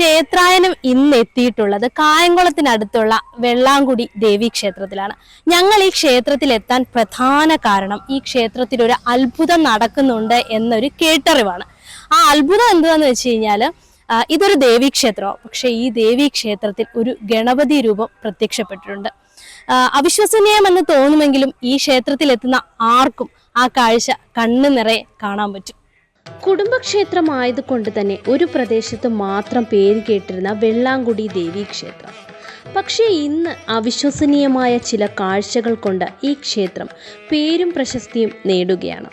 ക്ഷേത്രായനം ഇന്ന് എത്തിയിട്ടുള്ളത് കായംകുളത്തിനടുത്തുള്ള വെള്ളാങ്കുടി ദേവി ക്ഷേത്രത്തിലാണ്. ഞങ്ങൾ ഈ ക്ഷേത്രത്തിൽ എത്താൻ പ്രധാന കാരണം ഈ ക്ഷേത്രത്തിൽ ഒരു അത്ഭുതം നടക്കുന്നുണ്ട് എന്നൊരു കേട്ടറിവാണ്. ആ അത്ഭുതം എന്താണെന്ന് വെച്ച് കഴിഞ്ഞാൽ ഇതൊരു ദേവീക്ഷേത്രമാണ് പക്ഷെ ഈ ദേവീക്ഷേത്രത്തിൽ ഒരു ഗണപതി രൂപം പ്രത്യക്ഷപ്പെട്ടിട്ടുണ്ട്. അവിശ്വസനീയമെന്ന് തോന്നുമെങ്കിലും ഈ ക്ഷേത്രത്തിൽ എത്തുന്ന ആർക്കും ആ കാഴ്ച കണ്ണു നിറയെ കാണാൻ പറ്റും. കുടുംബക്ഷേത്രമായതുകൊണ്ട് തന്നെ ഒരു പ്രദേശത്ത് മാത്രം പേര് കേട്ടിരുന്ന വെള്ളാങ്കുടി ദേവീ ക്ഷേത്രം പക്ഷേ ഇന്ന് അവിശ്വസനീയമായ ചില കാഴ്ചകൾ കൊണ്ട് ഈ ക്ഷേത്രം പേരും പ്രശസ്തിയും നേടുകയാണ്.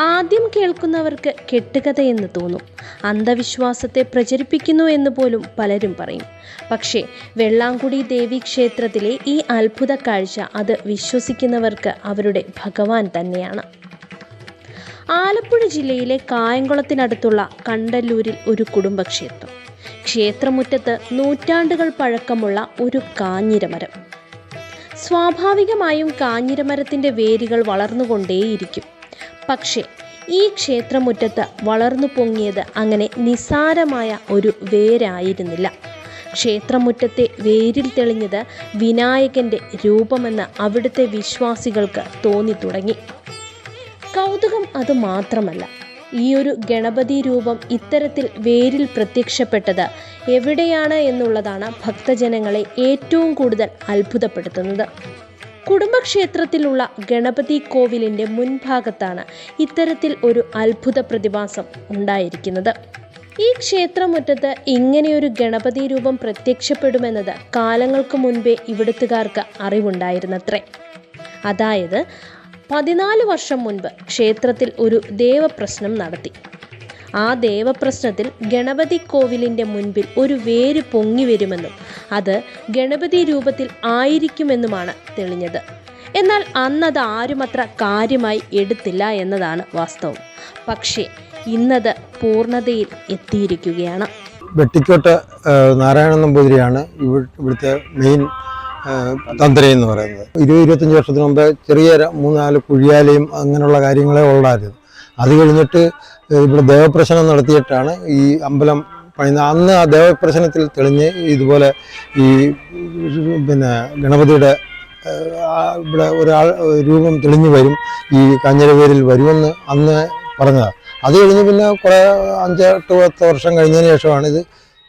ആദ്യം കേൾക്കുന്നവർക്ക് കെട്ടുകഥ എന്ന് തോന്നും. അന്ധവിശ്വാസത്തെ പ്രചരിപ്പിക്കുന്നു എന്ന് പോലും പലരും പറയും. പക്ഷേ വെള്ളാങ്കുടി ദേവി ക്ഷേത്രത്തിലെ ഈ അത്ഭുത കാഴ്ച അത് വിശ്വസിക്കുന്നവർക്ക് അവരുടെ ഭഗവാൻ തന്നെയാണ്. ആലപ്പുഴ ജില്ലയിലെ കായംകുളത്തിനടുത്തുള്ള കണ്ടല്ലൂരിൽ ഒരു കുടുംബക്ഷേത്രം. ക്ഷേത്രമുറ്റത്ത് നൂറ്റാണ്ടുകൾ പഴക്കമുള്ള ഒരു കാഞ്ഞിരമരം. സ്വാഭാവികമായും കാഞ്ഞിരമരത്തിന്റെ വേരുകൾ വളർന്നുകൊണ്ടേയിരിക്കും. പക്ഷേ ഈ ക്ഷേത്രമുറ്റത്ത് വളർന്നു പൊങ്ങിയത് അങ്ങനെ നിസാരമായ ഒരു വേരായിരുന്നില്ല. ക്ഷേത്രമുറ്റത്തെ വേരിൽ തെളിഞ്ഞത് വിനായകന്റെ രൂപമെന്ന് അവിടുത്തെ വിശ്വാസികൾക്ക് തോന്നി തുടങ്ങി കൗതുകം അത് മാത്രമല്ല. ഈ ഒരു ഗണപതി രൂപം ഇത്തരത്തിൽ വേരിൽ പ്രത്യക്ഷപ്പെട്ടത് എവിടെയാണ് എന്നുള്ളതാണ് ഭക്തജനങ്ങളെ ഏറ്റവും കൂടുതൽ അത്ഭുതപ്പെടുത്തുന്നത്. കുടുംബക്ഷേത്രത്തിലുള്ള ഗണപതി കോവിലിന്റെ മുൻഭാഗത്താണ് ഇത്തരത്തിൽ ഒരു അത്ഭുത പ്രതിഭാസം ഉണ്ടായിരിക്കുന്നത്. ഈ ക്ഷേത്രമുറ്റത്ത് ഇങ്ങനെയൊരു ഗണപതി രൂപം പ്രത്യക്ഷപ്പെടുമെന്നത് കാലങ്ങൾക്ക് മുൻപേ ഇവിടുത്തുകാർക്ക് അറിവുണ്ടായിരുന്നത്രേ. അതായത് പതിനാല് വർഷം മുൻപ് ക്ഷേത്രത്തിൽ ഒരു ദേവപ്രശ്നം നടത്തി. ആ ദേവപ്രശ്നത്തിൽ ഗണപതി കോവിലിന്റെ മുൻപിൽ ഒരു വേര് പൊങ്ങി വരുമെന്നും അത് ഗണപതി രൂപത്തിൽ ആയിരിക്കുമെന്നുമാണ് തെളിഞ്ഞത്. എന്നാൽ അന്നത് ആരുമത്ര കാര്യമായി എടുത്തില്ല എന്നതാണ് വാസ്തവം. പക്ഷേ ഇന്നത് പൂർണതയിൽ എത്തിയിരിക്കുകയാണ്. വെട്ടിക്കോട്ട് നാരായണ നമ്പൂതിരിയാണ് ഇവിടുത്തെ മെയിൻ തന്ത്രി എന്ന് പറയുന്നത്. ഇരുപത് ഇരുപത്തഞ്ച് വർഷത്തിന് മുമ്പ് ചെറിയ മൂന്നാൽ കുഴിയാലയും അങ്ങനെയുള്ള കാര്യങ്ങളെ ഉള്ളായിരുന്നു. അത് കഴിഞ്ഞിട്ട് ഇവിടെ ദേവപ്രശ്നം നടത്തിയിട്ടാണ് ഈ അമ്പലം പണിയുന്നത്. അന്ന് ആ ദേവപ്രശ്നത്തിൽ തെളിഞ്ഞ് ഇതുപോലെ ഈ പിന്നെ ഗണപതിയുടെ ഇവിടെ ഒരാൾ രൂപം തെളിഞ്ഞു വരും ഈ കാഞ്ഞിരപേരിൽ വരുമെന്ന് അന്ന് പറഞ്ഞതാണ്. അത് കഴിഞ്ഞ് പിന്നെ കുറേ അഞ്ചെട്ട് പത്ത് വർഷം കഴിഞ്ഞതിന് ശേഷമാണ് ഇത്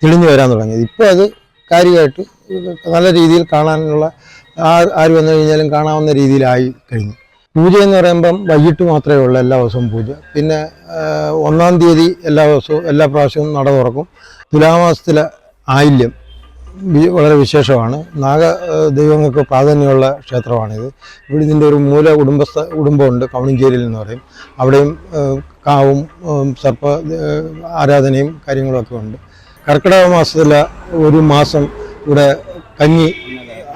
തെളിഞ്ഞു വരാൻ തുടങ്ങിയത്. ഇപ്പോൾ അത് കാര്യമായിട്ട് നല്ല രീതിയിൽ കാണാനുള്ള ആര് വന്നു കഴിഞ്ഞാലും കാണാവുന്ന രീതിയിലായി കഴിഞ്ഞു. പൂജ എന്ന് പറയുമ്പം വൈകിട്ട് മാത്രമേ ഉള്ളൂ എല്ലാ ദിവസവും പൂജ. പിന്നെ ഒന്നാം തീയതി എല്ലാ ദിവസവും എല്ലാ പ്രാവശ്യവും നട തുറക്കും. തുലാമാസത്തിലെ ആയില്യം വളരെ വിശേഷമാണ്. നാഗ ദൈവങ്ങൾക്ക് പ്രാധാന്യമുള്ള ക്ഷേത്രമാണിത്. ഇവിടെ ഇതിന്റെ ഒരു മൂല കുടുംബസ്ഥ കുടുംബമുണ്ട് കവണിഞ്ചേരിയിൽ എന്ന് പറയും. അവിടെയും കാവും സർപ്പ ആരാധനയും കാര്യങ്ങളൊക്കെ ഉണ്ട്. കർക്കിടക മാസത്തിലെ ഒരു മാസം ഇവിടെ കഞ്ഞി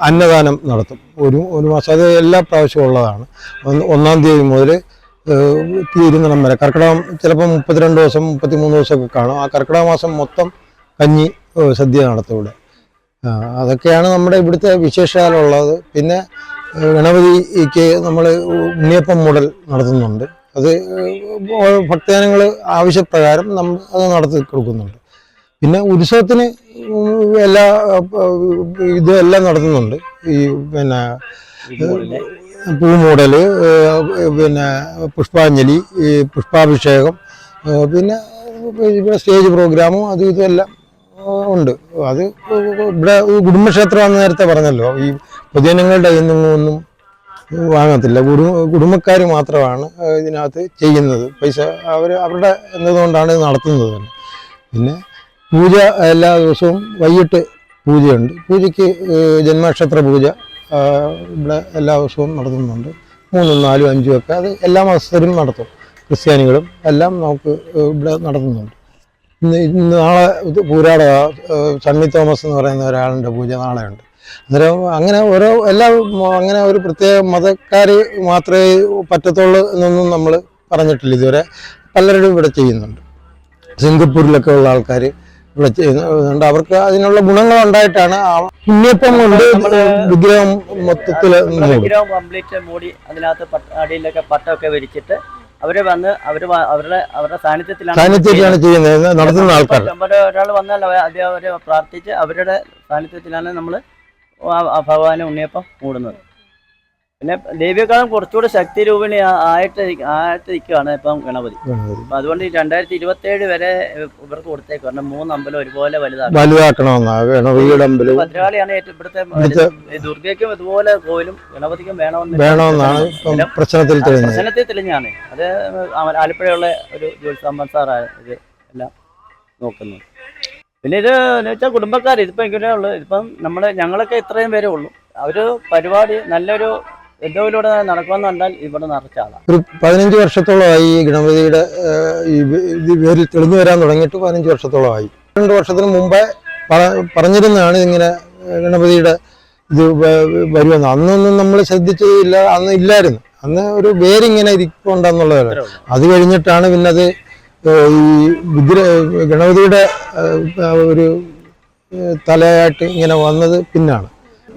അന്നദാനം നടത്തും. ഒരു ഒരു മാസം അത് എല്ലാ പ്രാവശ്യവും ഉള്ളതാണ്. ഒന്നാം തീയതി മുതൽ തീരുന്നിടം വരെ. കർക്കിടകം ചിലപ്പോൾ മുപ്പത്തിരണ്ട് ദിവസം മുപ്പത്തിമൂന്ന് ദിവസമൊക്കെ കാണും. ആ കർക്കിടക മാസം മൊത്തം കഞ്ഞി സദ്യ നടത്തും ഇവിടെ. അതൊക്കെയാണ് നമ്മുടെ ഇവിടുത്തെ വിശേഷാലുള്ളത് പിന്നെ ഗണപതിക്ക് നമ്മൾ ഉണ്ണിയപ്പം മുടൽ നടത്തുന്നുണ്ട്. അത് ഭക്തജനങ്ങൾ ആവശ്യപ്രകാരം നമ്മൾ അത് നടത്തി കൊടുക്കുന്നുണ്ട്. പിന്നെ ഉത്സവത്തിന് എല്ലാ ഇതും എല്ലാം നടത്തുന്നുണ്ട്. ഈ പിന്നെ പൂമൂടൽ പിന്നെ പുഷ്പാഞ്ജലി ഈ പുഷ്പാഭിഷേകം പിന്നെ ഇവിടെ സ്റ്റേജ് പ്രോഗ്രാമും അതും ഇതും എല്ലാം ഉണ്ട്. അത് ഇവിടെ കുടുംബക്ഷേത്രമാണെന്ന് നേരത്തെ പറഞ്ഞല്ലോ. ഈ പൊതുജനങ്ങളുടെ നിന്നും ഒന്നും വാങ്ങത്തില്ല. കുടുംബ കുടുംബക്കാർ മാത്രമാണ് ഇതിനകത്ത് ചെയ്യുന്നത്. പൈസ അവർ അവരുടെ എന്നതുകൊണ്ടാണ് നടത്തുന്നത് തന്നെ. പിന്നെ പൂജ എല്ലാ ദിവസവും വൈകിട്ട് പൂജയുണ്ട്. പൂജയ്ക്ക് ജന്മക്ഷേത്ര പൂജ ഇവിടെ എല്ലാ ദിവസവും നടത്തുന്നുണ്ട്. മൂന്നും നാലും അഞ്ചും ഒക്കെ അത് എല്ലാ മാസത്തിലും നടത്തും. ക്രിസ്ത്യാനികളും എല്ലാം നമുക്ക് ഇവിടെ നടത്തുന്നുണ്ട്. ഇന്ന് ഇന്ന് നാളെ പൂരാട സണ്ണി തോമസ് എന്ന് പറയുന്ന ഒരാളുടെ പൂജ നാളെയുണ്ട്. അന്നേരം അങ്ങനെ ഓരോ എല്ലാ അങ്ങനെ ഒരു പ്രത്യേക മതക്കാർ മാത്രമേ പറ്റത്തുള്ളൂ എന്നൊന്നും നമ്മൾ പറഞ്ഞിട്ടില്ല ഇതുവരെ. പലരും ഇവിടെ ചെയ്യുന്നുണ്ട്. സിംഗപ്പൂരിലൊക്കെ ഉള്ള ആൾക്കാർ ഇവിടെ ചെയ്യുന്നുണ്ട് അവർക്ക് അതിനുള്ള ഗുണങ്ങൾ ഉണ്ടായിട്ടാണ് ഉണ്ണിയപ്പം കൊണ്ട് വിഗ്രഹം മൊത്തത്തിൽ വിഗ്രഹം കംപ്ലീറ്റ് മൂടി അതിനകത്ത് അടിയിലൊക്കെ പട്ടമൊക്കെ വിരിച്ചിട്ട് അവർ വന്ന് അവർ അവരുടെ അവരുടെ സാന്നിധ്യത്തിലാണ് സാന്നിധ്യത്തിലാണ് ചെയ്യുന്നത്. നടത്തുന്ന ആൾക്കാർ ഒരാൾ വന്നാൽ അദ്ദേഹം അവരെ പ്രാർത്ഥിച്ച് അവരുടെ സാന്നിധ്യത്തിലാണ് നമ്മൾ ഭഗവാനെ ഉണ്ണിയപ്പം മൂടുന്നത്. പിന്നെ ദേവിയെക്കാളും കുറച്ചുകൂടെ ശക്തി രൂപിണി ആയിട്ട് ആയിട്ടിരിക്കുകയാണ് ഇപ്പം ഗണപതി. അപ്പൊ അതുകൊണ്ട് ഈ രണ്ടായിരത്തി ഇരുപത്തി ഏഴ് വരെ ഇവർക്ക് കൊടുത്തേക്ക്. കാരണം മൂന്ന് അമ്പലം ഒരുപോലെ വലുതാണ്. വലുതാക്കണമെന്നാ ഗണപതിയുടെ അമ്പലവും. ഭദ്രകാളിയാണ് ഇവിടുത്തെ ദുർഗയ്ക്കും ഇതുപോലെ കോയിലും ഗണപതിക്കും വേണമെന്ന് വേണമെന്നാണ് പ്രശ്നത്തിൽ പ്രശ്നത്തിൽ തെളിഞ്ഞാണ്. അത് ആലപ്പുഴയുള്ള ഒരു ജോത്സാമ്പൻ സാറാണ് ഇത് എല്ലാം നോക്കുന്നത്. പിന്നെ ഇത് എന്ന് വെച്ചാൽ കുടുംബക്കാർ ഇതിപ്പോൾ ഇങ്ങനെയുള്ളു ഇതിപ്പം നമ്മൾ ഞങ്ങളൊക്കെ ഇത്രയും പേരേ ഉള്ളൂ. ഒരു പരിപാടി നല്ലൊരു എന്തോയിലൂടെ നടക്കുമെന്ന് കണ്ടാൽ ഇവിടെ നിറച്ച ആളാണ് ഒരു പതിനഞ്ച് വർഷത്തോളമായി ഈ ഗണപതിയുടെ ഈ പേരിൽ തെളിഞ്ഞു വരാൻ തുടങ്ങിയിട്ട് പതിനഞ്ച് വർഷത്തോളമായി. രണ്ട് വർഷത്തിന് മുമ്പേ പറ- പറഞ്ഞിരുന്നതാണ് ഇങ്ങനെ ഗണപതിയുടെ ഇത് വരുമെന്ന്. അന്നൊന്നും നമ്മൾ ശ്രദ്ധിച്ചില്ല അന്ന് ഇല്ലായിരുന്നു. അന്ന് ഒരു പേരിങ്ങനെ ഇരിക്കുന്നുണ്ടെന്നുള്ളതാണ് അത് കഴിഞ്ഞിട്ടാണ് പിന്നെ അത് ഈ വിഗ്ര ഗണപതിയുടെ ഒരു തലയായിട്ട് ഇങ്ങനെ വന്നത് പിന്നാണ്.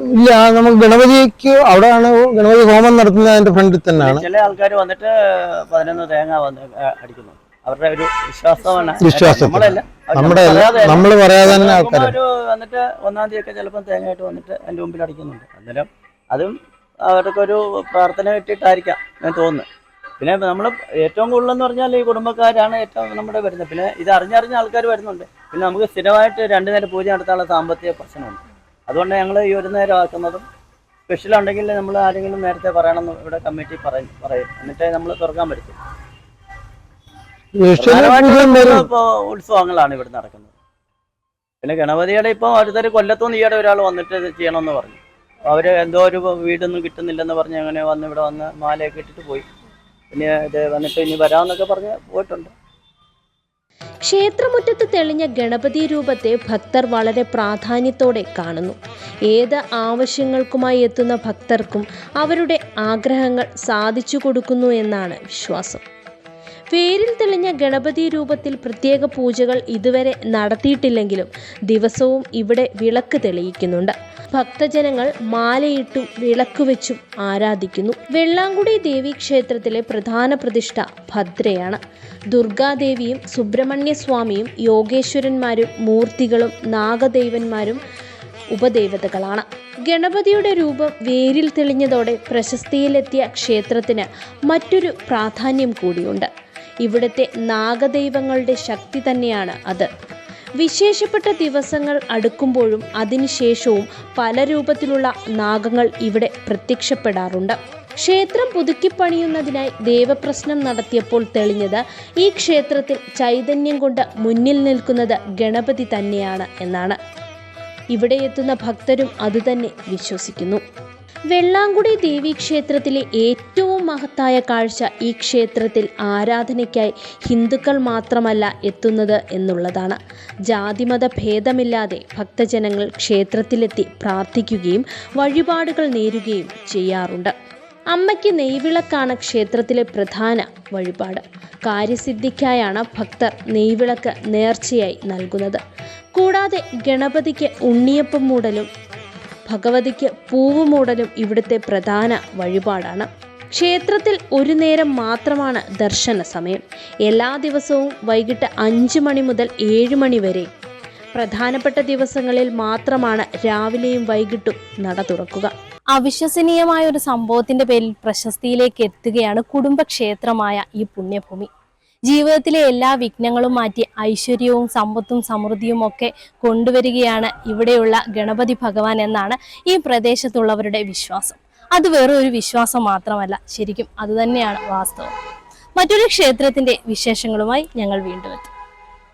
ഇല്ല നമുക്ക് ഗണപതിക്ക് അവിടെയാണ് ഗണപതി ഹോമം നടത്തുന്നത് അതിന്റെ ഫ്രണ്ടിൽ തന്നെയാണ്. ചില ആൾക്കാർ വന്നിട്ട് പതിനൊന്ന് തേങ്ങ വന്ന് അടിക്കുന്നു. അവരുടെ ഒരു വിശ്വാസമാണ്. വിശ്വാസം നമ്മുടെ നമ്മൾ പറയാതെ തന്നെ ആൾക്കാർ വന്നിട്ട് ഒന്നാം തീയതി ഒക്കെ ചിലപ്പോൾ തേങ്ങയായിട്ട് വന്നിട്ട് അതിന്റെ മുമ്പിൽ അടിക്കുന്നുണ്ട്. അന്നേരം അതും അവർക്ക് ഒരു പ്രാർത്ഥന കിട്ടിയിട്ടായിരിക്കാം ഞാൻ തോന്നുന്നു. പിന്നെ നമ്മൾ ഏറ്റവും കൂടുതൽ എന്ന് പറഞ്ഞാൽ ഈ കുടുംബക്കാരാണ് ഏറ്റവും നമ്മുടെ വരുന്നത്. പിന്നെ ഇത് അറിഞ്ഞറിഞ്ഞ ആൾക്കാർ വരുന്നുണ്ട്. പിന്നെ നമുക്ക് സ്ഥിരമായിട്ട് രണ്ടു നേരം പൂജ നടത്താനുള്ള സാമ്പത്തിക പ്രശ്നമുണ്ട്. അതുകൊണ്ട് ഞങ്ങൾ ഈ ഒരു നേരം ആക്കുന്നതും സ്പെഷ്യൽ ഉണ്ടെങ്കിൽ നമ്മൾ ആരെങ്കിലും നേരത്തെ പറയണമെന്ന് ഇവിടെ കമ്മിറ്റി പറയും പറയും. എന്നിട്ടേ നമ്മൾ തുറക്കാൻ പറ്റും. ഇപ്പോൾ ഉത്സവങ്ങളാണ് ഇവിടെ നടക്കുന്നത്. പിന്നെ ഗണപതിയുടെ ഇപ്പോൾ അടുത്തൊരു കൊല്ലത്തുനിന്ന് ഈയിടെ ഒരാൾ വന്നിട്ട് ചെയ്യണമെന്ന് പറഞ്ഞു. അവർ എന്തോ ഒരു വീടൊന്നും കിട്ടുന്നില്ലെന്ന് പറഞ്ഞ് അങ്ങനെ വന്ന് ഇവിടെ വന്ന് മാലയൊക്കെ ഇട്ടിട്ട് പോയി. പിന്നെ ഇത് വന്നിട്ട് ഇനി വരാമെന്നൊക്കെ പറഞ്ഞ് പോയിട്ടുണ്ട്. ക്ഷേത്രമുറ്റത്ത് തെളിഞ്ഞ ഗണപതി രൂപത്തെ ഭക്തർ വളരെ പ്രാധാന്യത്തോടെ കാണുന്നു. ഏത് ആവശ്യങ്ങൾക്കുമായി എത്തുന്ന ഭക്തർക്കും അവരുടെ ആഗ്രഹങ്ങൾ സാധിച്ചു കൊടുക്കുന്നു എന്നാണ് വിശ്വാസം. പേരിൽ തെളിഞ്ഞ ഗണപതി രൂപത്തിൽ പ്രത്യേക പൂജകൾ ഇതുവരെ നടത്തിയിട്ടില്ലെങ്കിലും ദിവസവും ഇവിടെ വിളക്ക് തെളിയിക്കുന്നുണ്ട്. ഭക്തജനങ്ങൾ മാലയിട്ടും വിളക്ക് വെച്ചും ആരാധിക്കുന്നു. വെള്ളാങ്കുടി ദേവി ക്ഷേത്രത്തിലെ പ്രധാന പ്രതിഷ്ഠ ഭദ്രയാണ്. ദുർഗാദേവിയും സുബ്രഹ്മണ്യ സ്വാമിയും യോഗേശ്വരന്മാരും മൂർത്തികളും നാഗദൈവന്മാരും ഉപദേവതകളാണ്. ഗണപതിയുടെ രൂപം വേരിൽ തെളിഞ്ഞതോടെ പ്രശസ്തിയിലെത്തിയ ക്ഷേത്രത്തിന് മറ്റൊരു പ്രാധാന്യം കൂടിയുണ്ട്. ഇവിടുത്തെ നാഗദൈവങ്ങളുടെ ശക്തി തന്നെയാണ് അത്. വിശേഷപ്പെട്ട ദിവസങ്ങൾ അടുക്കുമ്പോഴും അതിനുശേഷവും പല രൂപത്തിലുള്ള നാഗങ്ങൾ ഇവിടെ പ്രത്യക്ഷപ്പെടാറുണ്ട്. ക്ഷേത്രം പുതുക്കിപ്പണിയുന്നതിനായി ദേവപ്രശ്നം നടത്തിയപ്പോൾ തെളിഞ്ഞത് ഈ ക്ഷേത്രത്തിൽ ചൈതന്യം കൊണ്ട് മുന്നിൽ നിൽക്കുന്നത് ഗണപതി തന്നെയാണ് എന്നാണ്. ഇവിടെ എത്തുന്ന ഭക്തരും അതുതന്നെ വിശ്വസിക്കുന്നു. വെള്ളാങ്കുടി ദേവി ക്ഷേത്രത്തിലെ ഏറ്റവും മഹത്തായ കാഴ്ച ഈ ക്ഷേത്രത്തിൽ ആരാധനയ്ക്കായി ഹിന്ദുക്കൾ മാത്രമല്ല എത്തുന്നത് എന്നുള്ളതാണ്. ജാതിമത ഭേദമില്ലാതെ ഭക്തജനങ്ങൾ ക്ഷേത്രത്തിലെത്തി പ്രാർത്ഥിക്കുകയും വഴിപാടുകൾ നേരുകയും ചെയ്യാറുണ്ട്. അമ്മയ്ക്ക് നെയ്വിളക്കാണ് ക്ഷേത്രത്തിലെ പ്രധാന വഴിപാട്. കാര്യസിദ്ധിക്കായാണ് ഭക്തർ നെയ്വിളക്ക് നേർച്ചയായി നൽകുന്നത്. കൂടാതെ ഗണപതിക്ക് ഉണ്ണിയപ്പം മൂടലും ഭഗവതിക്ക് പൂവ് മൂടലും ഇവിടുത്തെ പ്രധാന വഴിപാടാണ്. ക്ഷേത്രത്തിൽ ഒരു നേരം മാത്രമാണ് ദർശന സമയം. എല്ലാ ദിവസവും വൈകിട്ട് അഞ്ച് മണി മുതൽ ഏഴ് മണി വരെ. പ്രധാനപ്പെട്ട ദിവസങ്ങളിൽ മാത്രമാണ് രാവിലെയും വൈകിട്ടും നട തുറക്കുക. അവിശ്വസനീയമായ ഒരു സംഭവത്തിന്റെ പേരിൽ പ്രശസ്തിയിലേക്ക് എത്തുകയാണ് കുടുംബക്ഷേത്രമായ ഈ പുണ്യഭൂമി. ജീവിതത്തിലെ എല്ലാ വിഘ്നങ്ങളും മാറ്റി ഐശ്വര്യവും സമ്പത്തും സമൃദ്ധിയും ഒക്കെ കൊണ്ടുവരികയാണ് ഇവിടെയുള്ള ഗണപതി ഭഗവാൻ എന്നാണ് ഈ പ്രദേശത്തുള്ളവരുടെ വിശ്വാസം. അത് വേറെ ഒരു വിശ്വാസം മാത്രമല്ല. ശരിക്കും അതുതന്നെയാണ് വാസ്തവം. മറ്റൊരു ക്ഷേത്രത്തിന്റെ വിശേഷങ്ങളുമായി ഞങ്ങൾ വീണ്ടും എത്തും.